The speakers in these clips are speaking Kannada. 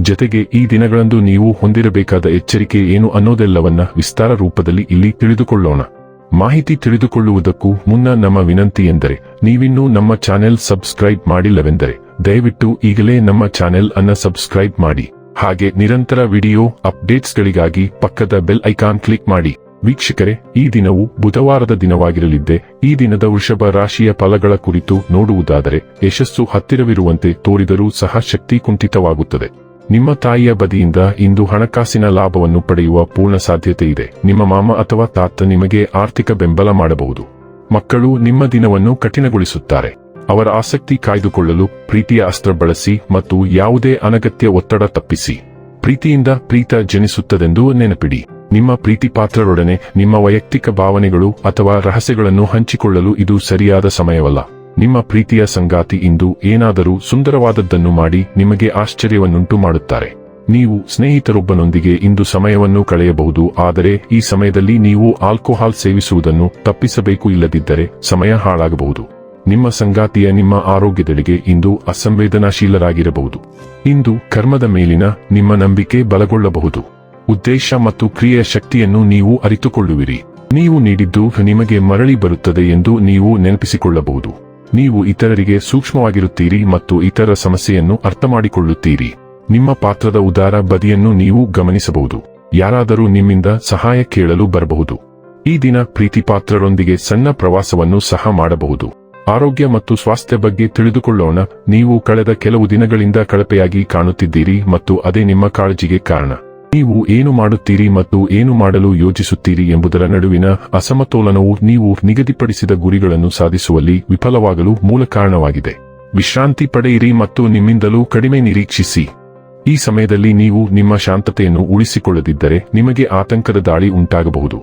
ಜತೆಗೆ ಈ ದಿನಗಳಂದು ನೀವು ಹೊಂದಿರಬೇಕಾದ ಎಚ್ಚರಿಕೆ ಏನು ಅನ್ನೋದೆಲ್ಲವನ್ನ ವಿಸ್ತಾರ ರೂಪದಲ್ಲಿ ಇಲ್ಲಿ ತಿಳಿದುಕೊಳ್ಳೋಣ. ಮಾಹಿತಿ ತಿಳಿದುಕೊಳ್ಳುವುದಕ್ಕೂ ಮುನ್ನ ನಮ್ಮ ವಿನಂತಿ ಎಂದರೆ, ನೀವಿನ್ನೂ ನಮ್ಮ ಚಾನೆಲ್ ಸಬ್ಸ್ಕ್ರೈಬ್ ಮಾಡಿಲ್ಲವೆಂದರೆ, ದಯವಿಟ್ಟು ಈಗಲೇ ನಮ್ಮ ಚಾನೆಲ್ ಅನ್ನ ಸಬ್ಸ್ಕ್ರೈಬ್ ಮಾಡಿ. ಹಾಗೆ ನಿರಂತರ ವಿಡಿಯೋ ಅಪ್ಡೇಟ್ಸ್ಗಳಿಗಾಗಿ ಪಕ್ಕದ ಬೆಲ್ ಐಕಾನ್ ಕ್ಲಿಕ್ ಮಾಡಿ. ವೀಕ್ಷಕರೇ, ಈ ದಿನವು ಬುಧವಾರದ ದಿನವಾಗಿರಲಿದ್ದೆ, ಈ ದಿನದ ವೃಷಭ ರಾಶಿಯ ಫಲಗಳ ಕುರಿತು ನೋಡುವುದಾದರೆ, ಯಶಸ್ಸು ಹತ್ತಿರವಿರುವಂತೆ ತೋರಿದರೂ ಸಹ ಶಕ್ತಿ ಕುಂಠಿತವಾಗುತ್ತದೆ. ನಿಮ್ಮ ತಾಯಿಯ ಬದಿಯಿಂದ ಇಂದು ಹಣಕಾಸಿನ ಲಾಭವನ್ನು ಪಡೆಯುವ ಪೂರ್ಣ ಸಾಧ್ಯತೆ ಇದೆ ನಿಮ್ಮ ಮಾಮ ಅಥವಾ ತಾತ ನಿಮಗೆ ಆರ್ಥಿಕ ಬೆಂಬಲ ಮಾಡಬಹುದು. ಮಕ್ಕಳು ನಿಮ್ಮ ದಿನವನ್ನು ಕಠಿಣಗೊಳಿಸುತ್ತಾರೆ. ಅವರ ಆಸಕ್ತಿ ಕಾಯ್ದುಕೊಳ್ಳಲು ಪ್ರೀತಿಯ ಅಸ್ತ್ರ ಬಳಸಿ ಮತ್ತು ಯಾವುದೇ ಅನಗತ್ಯ ಒತ್ತಡ ತಪ್ಪಿಸಿ. ಪ್ರೀತಿಯಿಂದ ಪ್ರೀತ ಜನಿಸುತ್ತದೆಂದು ನೆನಪಿಡಿ. ನಿಮ್ಮ ಪ್ರೀತಿ ಪಾತ್ರರೊಡನೆ ನಿಮ್ಮ ವೈಯಕ್ತಿಕ ಭಾವನೆಗಳು ಅಥವಾ ರಹಸ್ಯಗಳನ್ನು ಹಂಚಿಕೊಳ್ಳಲು ಇದು ಸರಿಯಾದ ಸಮಯವಲ್ಲ. ನಿಮ್ಮ ಪ್ರೀತಿಯ ಸಂಗಾತಿ ಇಂದು ಏನಾದರೂ ಸುಂದರವಾದದ್ದನ್ನು ಮಾಡಿ ನಿಮಗೆ ಆಶ್ಚರ್ಯವನ್ನುಂಟು ಮಾಡುತ್ತಾರೆ ನೀವು ಸ್ನೇಹಿತರೊಬ್ಬನೊಂದಿಗೆ ಇಂದು ಸಮಯವನ್ನು ಕಳೆಯಬಹುದು, ಆದರೆ ಈ ಸಮಯದಲ್ಲಿ ನೀವು ಆಲ್ಕೋಹಾಲ್ ಸೇವಿಸುವುದನ್ನು ತಪ್ಪಿಸಬೇಕು ಇಲ್ಲದಿದ್ದರೆ ಸಮಯ ಹಾಳಾಗಬಹುದು. ನಿಮ್ಮ ಸಂಗಾತಿಯ ನಿಮ್ಮ ಆರೋಗ್ಯದೆಡೆಗೆ ಇಂದು ಅಸಂವೇದನಾಶೀಲರಾಗಿರಬಹುದು. ಇಂದು ಕರ್ಮದ ಮೇಲಿನ ನಿಮ್ಮ ನಂಬಿಕೆ ಬಲಗೊಳ್ಳಬಹುದು. ಉದ್ದೇಶ ಮತ್ತು ಕ್ರಿಯೆಯ ಶಕ್ತಿಯನ್ನು ನೀವು ಅರಿತುಕೊಳ್ಳುವಿರಿ. ನೀವು ನೀಡಿದ್ದು ನಿಮಗೆ ಮರಳಿ ಬರುತ್ತದೆ ಎಂದು ನೀವು ನೆನಪಿಸಿಕೊಳ್ಳಬಹುದು. ನೀವು ಇತರರಿಗೆ ಸೂಕ್ಷ್ಮವಾಗಿರುತ್ತೀರಿ ಮತ್ತು ಇತರ ಸಮಸ್ಯೆಯನ್ನು ಅರ್ಥಮಾಡಿಕೊಳ್ಳುತ್ತೀರಿ. ನಿಮ್ಮ ಪಾತ್ರದ ಉದಾರ ಬದಿಯನ್ನು ನೀವು ಗಮನಿಸಬಹುದು. ಯಾರಾದರೂ ನಿಮ್ಮಿಂದ ಸಹಾಯ ಕೇಳಲು ಬರಬಹುದು. ಈ ದಿನ ಪ್ರೀತಿಪಾತ್ರರೊಂದಿಗೆ ಸಣ್ಣ ಪ್ರವಾಸವನ್ನು ಸಹ ಮಾಡಬಹುದು. ಆರೋಗ್ಯ ಮತ್ತು ಸ್ವಾಸ್ಥ್ಯ ಬಗ್ಗೆ ತಿಳಿದುಕೊಳ್ಳೋಣ. ನೀವು ಕಳೆದ ಕೆಲವು ದಿನಗಳಿಂದ ಕಳಪೆಯಾಗಿ ಕಾಣುತ್ತಿದ್ದೀರಿ ಮತ್ತು ಅದೇ ನಿಮ್ಮ ಕಾಳಜಿಗೆ ಕಾರಣ. ನೀವು ಏನು ಮಾಡುತ್ತೀರಿ ಮತ್ತು ಏನು ಮಾಡಲು ಯೋಜಿಸುತ್ತೀರಿ ಎಂಬುದರ ನಡುವಿನ ಅಸಮತೋಲನವು ನೀವು ನಿಗದಿಪಡಿಸಿದ ಗುರಿಗಳನ್ನು ಸಾಧಿಸುವಲ್ಲಿ ವಿಫಲವಾಗಲು ಮೂಲ ಕಾರಣವಾಗಿದೆ. ವಿಶ್ರಾಂತಿ ಪಡೆಯಿರಿ ಮತ್ತು ನಿಮ್ಮಿಂದಲೂ ಕಡಿಮೆ ನಿರೀಕ್ಷಿಸಿ. ಈ ಸಮಯದಲ್ಲಿ ನೀವು ನಿಮ್ಮ ಶಾಂತತೆಯನ್ನು ಉಳಿಸಿಕೊಳ್ಳದಿದ್ದರೆ ನಿಮಗೆ ಆತಂಕದ ದಾಳಿ ಉಂಟಾಗಬಹುದು.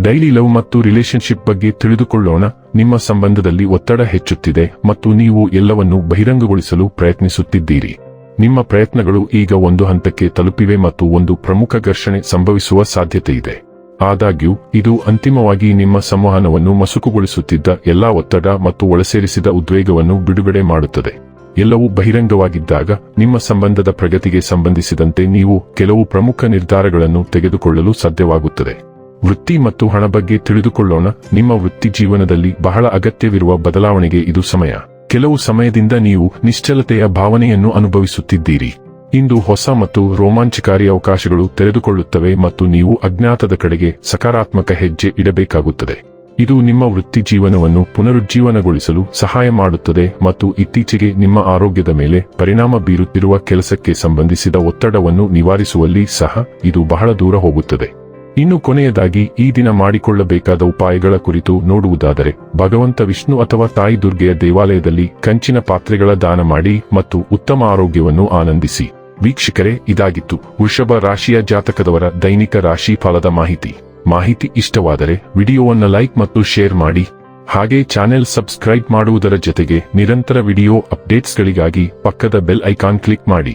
ಡೈಲಿ ಲವ್ ಮತ್ತು ರಿಲೇಶನ್ಶಿಪ್ ಬಗ್ಗೆ ತಿಳಿದುಕೊಳ್ಳೋಣ. ನಿಮ್ಮ ಸಂಬಂಧದಲ್ಲಿ ಒತ್ತಡ ಹೆಚ್ಚುತ್ತಿದೆ ಮತ್ತು ನೀವು ಎಲ್ಲವನ್ನೂ ಬಹಿರಂಗಗೊಳಿಸಲು ಪ್ರಯತ್ನಿಸುತ್ತಿದ್ದೀರಿ. ನಿಮ್ಮ ಪ್ರಯತ್ನಗಳು ಈಗ ಒಂದು ಹಂತಕ್ಕೆ ತಲುಪಿವೆ ಮತ್ತು ಒಂದು ಪ್ರಮುಖ ಘರ್ಷಣೆ ಸಂಭವಿಸುವ ಸಾಧ್ಯತೆ ಇದೆ ಆದಾಗ್ಯೂ, ಇದು ಅಂತಿಮವಾಗಿ ನಿಮ್ಮ ಸಂವಹನವನ್ನು ಮಸುಕುಗೊಳಿಸುತ್ತಿದ್ದ ಎಲ್ಲಾ ಒತ್ತಡ ಮತ್ತು ಒಳಸೇರಿಸಿದ ಉದ್ವೇಗವನ್ನು ಬಿಡುಗಡೆ ಮಾಡುತ್ತದೆ. ಎಲ್ಲವೂ ಬಹಿರಂಗವಾಗಿದ್ದಾಗ, ನಿಮ್ಮ ಸಂಬಂಧದ ಪ್ರಗತಿಗೆ ಸಂಬಂಧಿಸಿದಂತೆ ನೀವು ಕೆಲವು ಪ್ರಮುಖ ನಿರ್ಧಾರಗಳನ್ನು ತೆಗೆದುಕೊಳ್ಳಲು ಸಾಧ್ಯವಾಗುತ್ತದೆ. ವೃತ್ತಿ ಮತ್ತು ಹಣ ಬಗ್ಗೆ ತಿಳಿದುಕೊಳ್ಳೋಣ. ನಿಮ್ಮ ವೃತ್ತಿ ಜೀವನದಲ್ಲಿ ಬಹಳ ಅಗತ್ಯವಿರುವ ಬದಲಾವಣೆಗೆ ಇದು ಸಮಯ. ಕೆಲವು ಸಮಯದಿಂದ ನೀವು ನಿಶ್ಚಲತೆಯ ಭಾವನೆಯನ್ನು ಅನುಭವಿಸುತ್ತಿದ್ದೀರಿ. ಇಂದು ಹೊಸ ಮತ್ತು ರೋಮಾಂಚಕಾರಿ ಅವಕಾಶಗಳು ತೆರೆದುಕೊಳ್ಳುತ್ತವೆ ಮತ್ತು ನೀವು ಅಜ್ಞಾತದ ಕಡೆಗೆ ಸಕಾರಾತ್ಮಕ ಹೆಜ್ಜೆ ಇಡಬೇಕಾಗುತ್ತದೆ. ಇದು ನಿಮ್ಮ ವೃತ್ತಿ ಜೀವನವನ್ನು ಪುನರುಜ್ಜೀವನಗೊಳಿಸಲು ಸಹಾಯ ಮಾಡುತ್ತದೆ ಮತ್ತು ಇತ್ತೀಚೆಗೆ ನಿಮ್ಮ ಆರೋಗ್ಯದ ಮೇಲೆ ಪರಿಣಾಮ ಬೀರುತ್ತಿರುವ ಕೆಲಸಕ್ಕೆ ಸಂಬಂಧಿಸಿದ ಒತ್ತಡವನ್ನು ನಿವಾರಿಸುವಲ್ಲಿ ಸಹ ಇದು ಬಹಳ ದೂರ ಹೋಗುತ್ತದೆ. ಇನ್ನು ಕೊನೆಯದಾಗಿ ಈ ದಿನ ಮಾಡಿಕೊಳ್ಳಬೇಕಾದ ಉಪಾಯಗಳ ಕುರಿತು ನೋಡುವುದಾದರೆ, ಭಗವಂತ ವಿಷ್ಣು ಅಥವಾ ತಾಯಿ ದುರ್ಗೆಯ ದೇವಾಲಯದಲ್ಲಿ ಕಂಚಿನ ಪಾತ್ರೆಗಳ ದಾನ ಮಾಡಿ ಮತ್ತು ಉತ್ತಮ ಆರೋಗ್ಯವನ್ನು ಆನಂದಿಸಿ. ವೀಕ್ಷಕರೇ, ಇದಾಗಿತ್ತು ವೃಷಭ ರಾಶಿಯ ಜಾತಕದವರ ದೈನಿಕ ರಾಶಿ ಫಲದ ಮಾಹಿತಿ. ಮಾಹಿತಿ ಇಷ್ಟವಾದರೆ ವಿಡಿಯೋವನ್ನು ಲೈಕ್ ಮತ್ತು ಶೇರ್ ಮಾಡಿ. ಹಾಗೆ ಚಾನೆಲ್ ಸಬ್ಸ್ಕ್ರೈಬ್ ಮಾಡುವುದರ ಜೊತೆಗೆ ನಿರಂತರ ವಿಡಿಯೋ ಅಪ್ಡೇಟ್ಸ್ಗಳಿಗಾಗಿ ಪಕ್ಕದ ಬೆಲ್ ಐಕಾನ್ ಕ್ಲಿಕ್ ಮಾಡಿ.